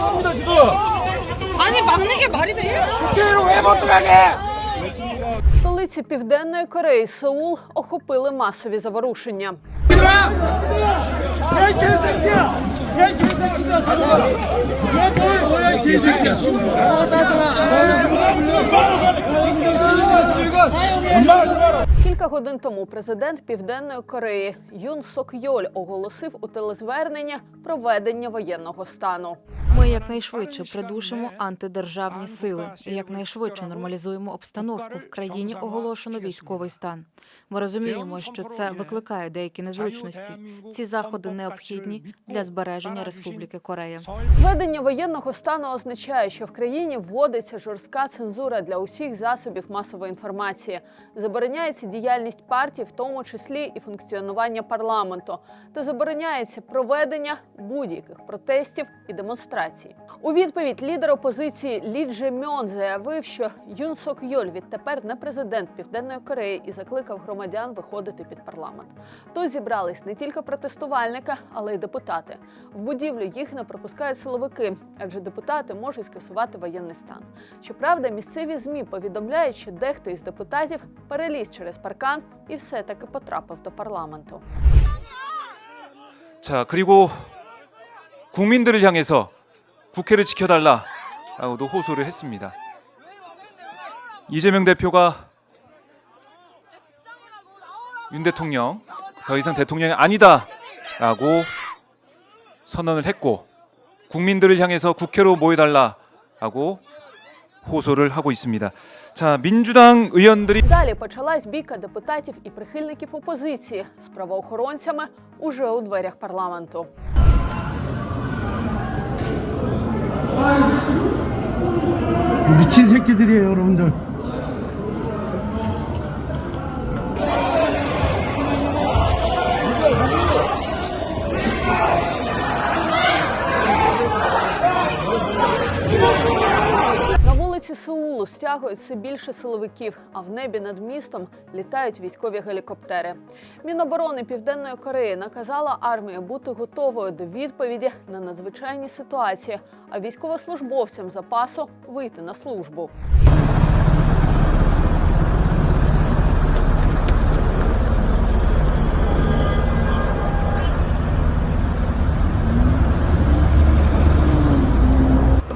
합니다 지금. 아니 막는 게 말이 돼? 국회로 왜 못 들어가게? Столиці Південної Кореї Сеул охопили масові заворушення. Кілька годин тому президент Південної Кореї Юн Сок Йоль оголосив у телезверненні проведення воєнного стану. Ми якнайшвидше придушимо антидержавні сили і якнайшвидше нормалізуємо обстановку в країні. Оголошено військовий стан. Ми розуміємо, що це викликає деякі незручності. Ці заходи необхідні для збереження Республіки Корея. Введення воєнного стану означає, що в країні вводиться жорстка цензура для усіх засобів масової інформації. Забороняється діяльність партій, в тому числі і функціонування парламенту, та забороняється проведення будь-яких протестів і демонстрацій. У відповідь лідер опозиції Лі Дже Мьон заявив, що Юн Сок Йоль відтепер не президент Південної Кореї і закликав громадян виходити під парламент. Тут зібрались не тільки протестувальники, але й депутати. В будівлю їх не пропускають силовики, адже депутати можуть скасувати воєнний стан. Щоправда, місцеві змі повідомляють, що дехто із депутатів переліз через паркан і все таки потрапив до парламенту. 자 그리고 국민들을 향해서 국회를 지켜달라라고도 호소를 했습니다. 이재명 대표가 윤 대통령 더 이상 대통령이 아니다라고 선언을 했고 국민들을 향해서 국회로 모여달라라고 호소를 하고 있습니다. 자 민주당 의원들이 Далі почалась бійка депутатів і прихильників опозиції з правоохоронцями уже у дверях парламенту. 미친 새끼들이에요, 여러분들. На вулиці Сеулу стягують все більше силовиків, а в небі над містом літають військові гелікоптери. Міноборони Південної Кореї наказала армії бути готовою до відповіді на надзвичайні ситуації, а військовослужбовцям запасу вийти на службу.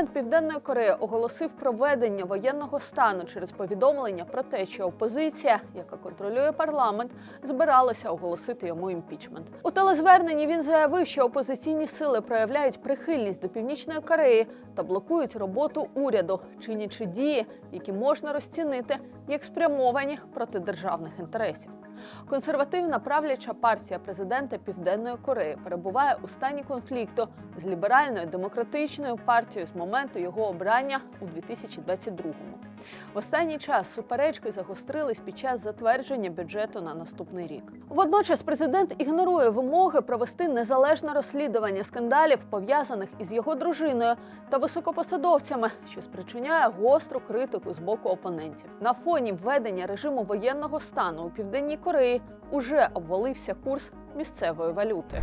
Президент Південної Кореї оголосив проведення воєнного стану через повідомлення про те, що опозиція, яка контролює парламент, збиралася оголосити йому імпічмент. У телезверненні він заявив, що опозиційні сили проявляють прихильність до Північної Кореї та блокують роботу уряду, чинячи дії, які можна розцінити як спрямовані проти державних інтересів. Консервативна правляча партія президента Південної Кореї перебуває у стані конфлікту з ліберальною демократичною партією з моменту його обрання у 2022-му. В останній час суперечки загострились під час затвердження бюджету на наступний рік. Водночас президент ігнорує вимоги провести незалежне розслідування скандалів, пов'язаних із його дружиною та високопосадовцями, що спричиняє гостру критику з боку опонентів. На фоні введення режиму воєнного стану у південній Кореї уже обвалився курс місцевої валюти.